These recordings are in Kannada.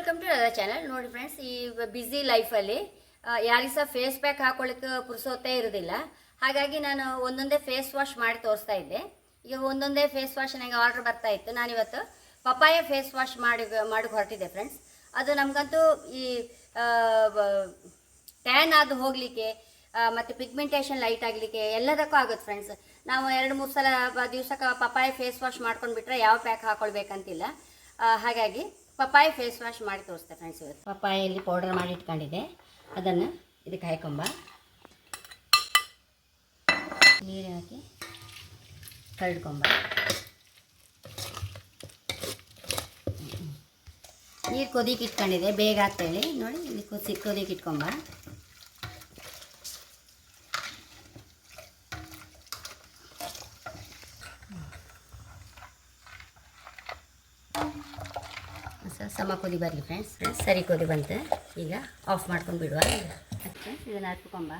ವೆಲ್ಕಮ್ ಟು ಅದ ಚಾನಲ್ ನೋಡಿ ಫ್ರೆಂಡ್ಸ್ ಈ ಬ್ಯುಸಿ ಲೈಫಲ್ಲಿ ಯಾರಿಗೆ ಸಹ ಫೇಸ್ ಪ್ಯಾಕ್ ಹಾಕೊಳ್ಳಿಕ್ಕೆ ಪುರುಸೋತೇ ಇರೋದಿಲ್ಲ. ಹಾಗಾಗಿ ನಾನು ಒಂದೊಂದೇ ಫೇಸ್ ವಾಶ್ ಮಾಡಿ ತೋರಿಸ್ತಾ ಇದ್ದೆ. ಈಗ ಒಂದೊಂದೇ ಫೇಸ್ ವಾಶ್ ನನಗೆ ಆರ್ಡರ್ ಬರ್ತಾ ಇತ್ತು. ನಾನಿವತ್ತು ಪಪ್ಪಾಯ ಫೇಸ್ ವಾಶ್ ಮಾಡಿ ಮಾಡಿ ಹೊರಟಿದ್ದೆ ಫ್ರೆಂಡ್ಸ್ ಅದು ನಮಗಂತೂ ಈ ಟ್ಯಾನ್ ಆದ ಹೋಗಲಿಕ್ಕೆ ಮತ್ತು ಪಿಗ್ಮೆಂಟೇಷನ್ ಲೈಟ್ ಆಗಲಿಕ್ಕೆ ಎಲ್ಲದಕ್ಕೂ ಆಗುತ್ತೆ ಫ್ರೆಂಡ್ಸ್ ನಾವು ಎರಡು, ಮೂರು ಸಲ ದಿವಸಕ್ಕೆ ಪಪ್ಪಾಯ ಫೇಸ್ ವಾಶ್ ಮಾಡ್ಕೊಂಡು ಬಿಟ್ರೆ ಯಾವ ಪ್ಯಾಕ್ ಹಾಕೊಳ್ಬೇಕಂತಿಲ್ಲ. ಹಾಗಾಗಿ ಪಪಾಯ ಫೇಸ್ ವಾಶ್ ಮಾಡಿ ತೋರಿಸ್ತೆ ಫ್ರೆಂಡ್ಸ್ ಇವತ್ತು. ಪಪ್ಪಾಯಲ್ಲಿ ಪೌಡರ್ ಮಾಡಿ ಇಟ್ಕೊಂಡಿದ್ದೆ. ಅದನ್ನು ಇದಕ್ಕೆ ಹಾಕೊಂಬ ನೀರು ಹಾಕಿ ಕರ್ಡ್ಕೊಂಬ. ನೀರು ಕೊದಿಕ್ಕೆ ಇಟ್ಕೊಂಡಿದೆ ಬೇಗ ಅಂತೇಳಿ ನೋಡಿ, ಇಲ್ಲಿ ಕುದಿ ಕೊದಿಕ್ಕೆ ಇಟ್ಕೊಂಬ. ಸಮ ಕೊದಿ ಬರಲಿ ಫ್ರೆಂಡ್ಸ್ ಸರಿ ಕೊದಿ ಬಂತು. ಈಗ ಆಫ್ ಮಾಡ್ಕೊಂಡು ಬಿಡುವ. ಇದನ್ನ ಹಚ್ಕೊಂಬ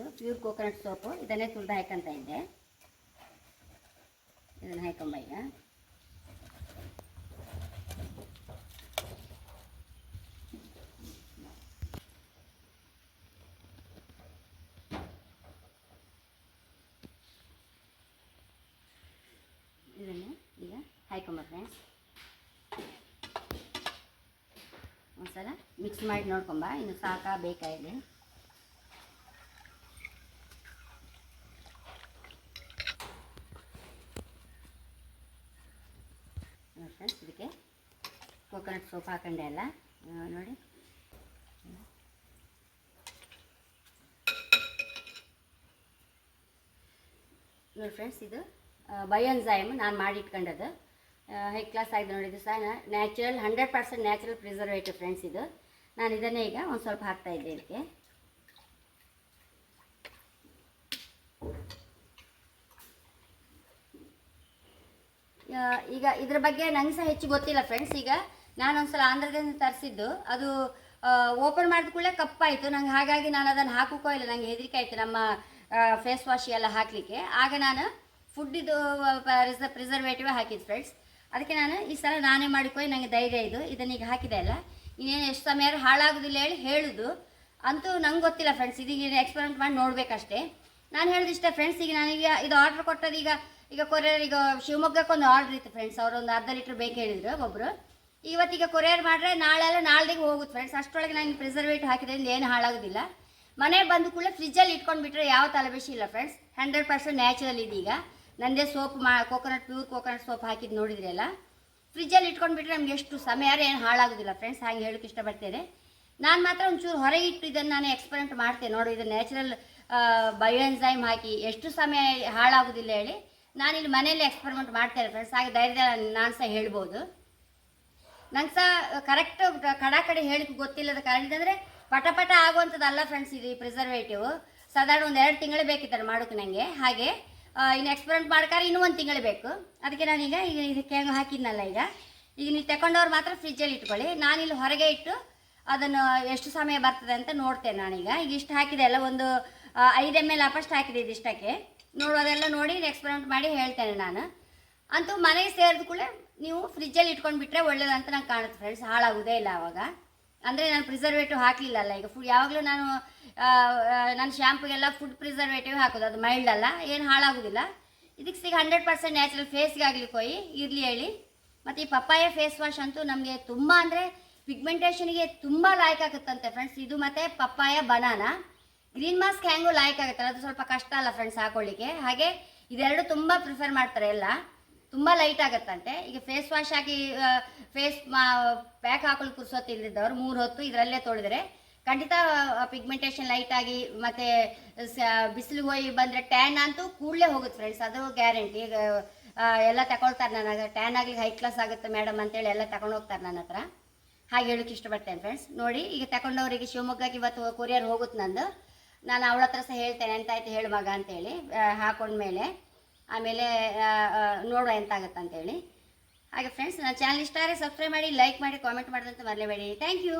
ನಂದು ಪ್ಯೂರ್ ಕೋಕೋನಟ್ ಸೋಪು ಇದನ್ನೇ ತುಳಿದು ಹಾಕಂತ ಇದ್ದೆ. ಇದನ್ನು ಹಾಕೊಂಬ ಈಗ ಇದನ್ನು ಈಗ ಹಾಕೊಂಬ ಒಂದ್ಸಲ ಮಿಕ್ಸ್ ಮಾಡಿ ನೋಡ್ಕೊಂಬ ಇನ್ನು ಸಾಕಾ ಬೇಕಾ ಇದೆ ನೋಡಿ ಫ್ರೆಂಡ್ಸ್ ಇದಕ್ಕೆ ಕೋಕೋನಟ್ ಸೋಪ್ ಹಾಕೊಂಡೆ ಅಲ್ಲ? ನೋಡಿ. ನೋಡಿ ಫ್ರೆಂಡ್ಸ್ ಇದು ಬಯೋನ್ಝೈಮ್ ನಾನು ಮಾಡಿ ಹೈ ಕ್ಲಾಸ್ ಆಗಿದೆ ನೋಡಿ ಇದು ಸಹ natural hundred percent natural preservative friends ಇದು. ನಾನು ಇದನ್ನೇ ಈಗ ಒಂದು ಸ್ವಲ್ಪ ಹಾಕ್ತಾ ಇದ್ದೆ ಇದಕ್ಕೆ. ಈಗ ಇದ್ರ ಬಗ್ಗೆ ನಂಗೆ ಸಹ ಹೆಚ್ಚು ಗೊತ್ತಿಲ್ಲ ಫ್ರೆಂಡ್ಸ್ ಈಗ ನಾನು ಒಂದ್ಸಲ ಆಂಧ್ರದಿಂದ ತರಿಸಿದ್ದು. ಅದು ಓಪನ್ ಮಾಡಿದ ಕೂಡಲೇ ಕಪ್ಪಾಯಿತು. ನಂಗೆ ಹಾಗಾಗಿ ನಾನು ಅದನ್ನು ಹಾಕೋಕೋ ಇಲ್ಲ. ನಂಗೆ ಹೆದರಿಕೆ ಆಯಿತು ನಮ್ಮ ಫೇಸ್ ವಾಶ್ ಎಲ್ಲ ಹಾಕಲಿಕ್ಕೆ. ಆಗ ನಾನು ಫುಡ್ಡಿದು ಪ್ರಿಸರ್ವೇಟಿವ್ ಹಾಕಿದ್ದು ಫ್ರೆಂಡ್ಸ್ ಅದಕ್ಕೆ ನಾನು ಈ ಸಲ ನಾನೇ ಮಾಡಿಕೊಯ್ ನನಗೆ ಧೈರ್ಯ ಇದು. ಇದನ್ನ ಈಗ ಹಾಕಿದೆ ಅಲ್ಲ. ಇನ್ನೇನು ಎಷ್ಟು ಸಮಯ ಹಾಳಾಗೋದಿಲ್ಲ ಹೇಳಿ ಹೇಳುದು. ಅಂತೂ ನಂಗೆ ಗೊತ್ತಿಲ್ಲ ಫ್ರೆಂಡ್ಸ್ ಇದೀಗ ಎಕ್ಸ್ಪೆರಿಮೆಂಟ್ ಮಾಡಿ ನೋಡಬೇಕಷ್ಟೇ. ನಾನು ಹೇಳಿದಿಷ್ಟೇ ಫ್ರೆಂಡ್ಸ್ ಈಗ ನಾನೀಗ ಇದು ಆರ್ಡ್ರ್ ಕೊಟ್ಟದ್ದು ಈಗ ಈಗ ಕೊರಿಯರ್, ಈಗ ಶಿವಮೊಗ್ಗಕ್ಕೆ ಒಂದು ಆರ್ಡ್ರ್ ಇತ್ತು ಫ್ರೆಂಡ್ಸ್ ಅವರು ಒಂದು ಅರ್ಧ ಲೀಟ್ರ್ ಬೇಕು ಹೇಳಿದರು ಒಬ್ಬರು ಇವತ್ತೀಗ ಕೊರಿಯರ್ ಮಾಡಿದ್ರೆ ನಾಳೆ ಎಲ್ಲ ನಾಳೆಗೆ ಹೋಗುತ್ತೆ ಫ್ರೆಂಡ್ಸ್ ಅಷ್ಟರೊಳಗೆ ನಾನು ಪ್ರಿಸರ್ವೇಟ್ ಹಾಕಿದ್ರಿಂದ ಏನು ಹಾಳಾಗೋದಿಲ್ಲ. ಮನೆ ಬಂದ ಕೂಡಲೇ ಫ್ರಿಜ್ಜಲ್ಲಿ ಇಟ್ಕೊಂಡು ಬಿಟ್ಟರೆ ಯಾವ ತಲೆಬೇಸಿ ಇಲ್ಲ ಫ್ರೆಂಡ್ಸ್ ಹಂಡ್ರೆಡ್ ಪರ್ಸೆಂಟ್ ನ್ಯಾಚುರಲ್ ಇದೀಗ ನಂದೇ ಸೋಪ್ ಮಾ ಕೋಕೋನಟ್ ಪ್ಯೂರ್ ಕೋಕೋನಟ್ ಸೋಪ್ ಹಾಕಿದ್ದು ನೋಡಿದ್ರಲ್ಲ ಫ್ರಿಜ್ಜಲ್ಲಿ ಇಟ್ಕೊಂಡು ಬಿಟ್ಟರೆ ನಮ್ಗೆ ಎಷ್ಟು ಸಮಯ ಏನು ಹಾಳಾಗೋದಿಲ್ಲ ಫ್ರೆಂಡ್ಸ್ ಹಾಗೆ ಹೇಳೋಕೆ ಇಷ್ಟಪಡ್ತೇನೆ. ನಾನು ಮಾತ್ರ ಒಂಚೂರು ಹೊರಗೆ ಇಟ್ಟು ಇದನ್ನು ನಾನು ಎಕ್ಸ್ಪೆರಿಮೆಂಟ್ ಮಾಡ್ತೇನೆ. ನೋಡಿ, ಇದು ನ್ಯಾಚುರಲ್ ಬಯೋಎನ್ಸೈಮ್ ಹಾಕಿ ಎಷ್ಟು ಸಮಯ ಹಾಳಾಗೋದಿಲ್ಲ ಹೇಳಿ. ನಾನಿಲ್ಲಿ ಮನೆಯಲ್ಲಿ ಎಕ್ಸ್ಪೆರಿಮೆಂಟ್ ಮಾಡ್ತೇನೆ ಫ್ರೆಂಡ್ಸ್ ಹಾಗೆ ಧೈರ್ಯ ನಾನು ಸಹ ಹೇಳ್ಬೋದು. ನಂಗೆ ಸಹ ಕರೆಕ್ಟ್ ಕಡ ಕಡೆ ಹೇಳಿಕ್ಕೆ ಗೊತ್ತಿಲ್ಲದ ಕಾರಣ ಅಂದರೆ ಪಟ ಪಟ ಆಗುವಂಥದ್ದಲ್ಲ ಫ್ರೆಂಡ್ಸ್ ಇದು ಈ ಪ್ರಿಸರ್ವೇಟಿವ್ ಸಾಧಾರಣ ಒಂದು ಎರಡು ತಿಂಗಳು ಬೇಕಿದ್ದಾರೆ ಮಾಡೋಕೆ ನನಗೆ ಹಾಗೆ ಇನ್ನು ಎಕ್ಸ್ಪೆರಿಮೆಂಟ್ ಮಾಡ್ಕಾರೆ ಇನ್ನೂ ಒಂದು ತಿಂಗಳು ಬೇಕು. ಅದಕ್ಕೆ ನಾನೀಗ ಈಗ ಇದಕ್ಕೆ ಹೆಂಗೆ ಹಾಕಿದ್ನಲ್ಲ ಈಗ. ಈಗ ನೀವು ತಗೊಂಡವ್ರು ಮಾತ್ರ ಫ್ರಿಜ್ಜಲ್ಲಿ ಇಟ್ಕೊಳ್ಳಿ. ನಾನು ಇಲ್ಲಿ ಹೊರಗೆ ಇಟ್ಟು ಅದನ್ನು ಎಷ್ಟು ಸಮಯ ಬರ್ತದೆ ಅಂತ ನೋಡ್ತೇನೆ ನಾನೀಗ. ಈಗ ಇಷ್ಟು ಹಾಕಿದೆ ಅಲ್ಲ, ಒಂದು ಐದು ಎಂ ಎಲ್ ಅಪಷ್ಟು ಹಾಕಿದೆ ಇದಿಷ್ಟಕ್ಕೆ. ನೋಡೋದೆಲ್ಲ ನೋಡಿ ಎಕ್ಸ್ಪೆರಿಮೆಂಟ್ ಮಾಡಿ ಹೇಳ್ತೇನೆ ನಾನು. ಅಂತೂ ಮನೆಗೆ ಸೇರಿದ ಕೂಡಲೇ ನೀವು ಫ್ರಿಜ್ಜಲ್ಲಿ ಇಟ್ಕೊಂಡು ಬಿಟ್ಟರೆ ಒಳ್ಳೇದಂತ ನಂಗೆ ಕಾಣುತ್ತೆ ಫ್ರೆಂಡ್ಸ್ ಹಾಳಾಗೋದೇ ಇಲ್ಲ ಅವಾಗ. ಅಂದರೆ ನಾನು ಪ್ರಿಸರ್ವೇಟಿವ್ ಹಾಕಲಿಲ್ಲಲ್ಲ ಈಗ ಫುಡ್ ಯಾವಾಗಲೂ ನಾನು ನನ್ನ ಶ್ಯಾಂಪುಗೆಲ್ಲ ಫುಡ್ ಪ್ರಿಸರ್ವೇಟಿವ್ ಹಾಕೋದು. ಅದು ಮೈಲ್ಡ್ ಅಲ್ಲ, ಏನು ಹಾಳಾಗೋದಿಲ್ಲ. ಇದಕ್ಕೆ ಸಿಗ ಹಂಡ್ರೆಡ್ ಪರ್ಸೆಂಟ್ ನ್ಯಾಚುರಲ್ ಫೇಸ್ಗೆ ಆಗಲಿ ಹೋಗಿ ಇರಲಿ ಹೇಳಿ. ಮತ್ತು ಈ ಪಪ್ಪಾಯ ಫೇಸ್ ವಾಶ್ ಅಂತೂ ನಮಗೆ ತುಂಬ ಅಂದರೆ ಪಿಗ್ಮೆಂಟೇಷನ್ಗೆ ತುಂಬ ಲಾಯಕ್ ಆಗುತ್ತಂತೆ ಫ್ರೆಂಡ್ಸ್ ಇದು ಮತ್ತು ಪಪ್ಪಾಯ ಬನಾನಾ ಗ್ರೀನ್ ಮಾಸ್ಕ್ ಹ್ಯಾಂಗೂ ಲಾಯಕ್ ಆಗುತ್ತಲ್ಲ, ಅದು ಸ್ವಲ್ಪ ಕಷ್ಟ ಅಲ್ಲ ಫ್ರೆಂಡ್ಸ್ ಹಾಕೊಳ್ಳಿಕ್ಕೆ. ಹಾಗೆ ಇದೆರಡು ತುಂಬ ಪ್ರಿಫರ್ ಮಾಡ್ತಾರೆ ಎಲ್ಲ. ತುಂಬ ಲೈಟ್ ಆಗುತ್ತಂತೆ. ಈಗ ಫೇಸ್ ವಾಶ್ ಹಾಕಿ ಫೇಸ್ ಪ್ಯಾಕ್ ಹಾಕೊಂಡು ಕುರ್ಸೋತಿ ಇಲ್ದಿದ್ದವ್ರು ಮೂರು ಹೊತ್ತು ಇದರಲ್ಲೇ ತೊಳೆದ್ರೆ ಖಂಡಿತ ಪಿಗ್ಮೆಂಟೇಷನ್ ಲೈಟ್ ಆಗಿ ಮತ್ತೆ ಬಿಸಿಲು ಹೋಗಿ ಬಂದರೆ ಟ್ಯಾನ್ ಅಂತೂ ಕೂಡಲೇ ಹೋಗುತ್ತೆ ಫ್ರೆಂಡ್ಸ್ ಅದು ಗ್ಯಾರಂಟಿ ಈಗ ಎಲ್ಲ ತಗೊಳ್ತಾರೆ ನನಗೆ ಟ್ಯಾನ್ ಆಗಲಿ ಹೈ ಕ್ಲಾಸ್ ಆಗುತ್ತೆ ಮೇಡಮ್ ಅಂತೇಳಿ ಎಲ್ಲ ತಗೊಂಡು ಹೋಗ್ತಾರೆ ನನ್ನ ಹತ್ರ. ಹಾಗೆ ಹೇಳೋಕೆ ಇಷ್ಟಪಡ್ತೇನೆ ಫ್ರೆಂಡ್ಸ್ ನೋಡಿ, ಈಗ ತಗೊಂಡವರಿಗೆ ಶಿವಮೊಗ್ಗಕ್ಕೆ ಇವತ್ತು ಕೊರಿಯರ್ ಹೋಗುತ್ತೆ ನಂದು. ನಾನು ಅವಳ ಹತ್ರ ಸಹ ಹೇಳ್ತೇನೆ, ಎಂತಾಯ್ತು ಹೇಳು ಮಗ ಅಂತೇಳಿ ಹಾಕೊಂಡ್ಮೇಲೆ. ಆಮೇಲೆ ನೋಡುವ ಎಂತಾಗುತ್ತೆ ಅಂತೇಳಿ ಹಾಗೆ ಫ್ರೆಂಡ್ಸ್ ನನ್ನ ಚಾನಲ್ ಇಷ್ಟ ಆದರೆ ಸಬ್ಸ್ಕ್ರೈಬ್ ಮಾಡಿ ಲೈಕ್ ಮಾಡಿ ಕಾಮೆಂಟ್ ಮಾಡಿದಂತ ಮರಲೇಬೇಡಿ. Thank you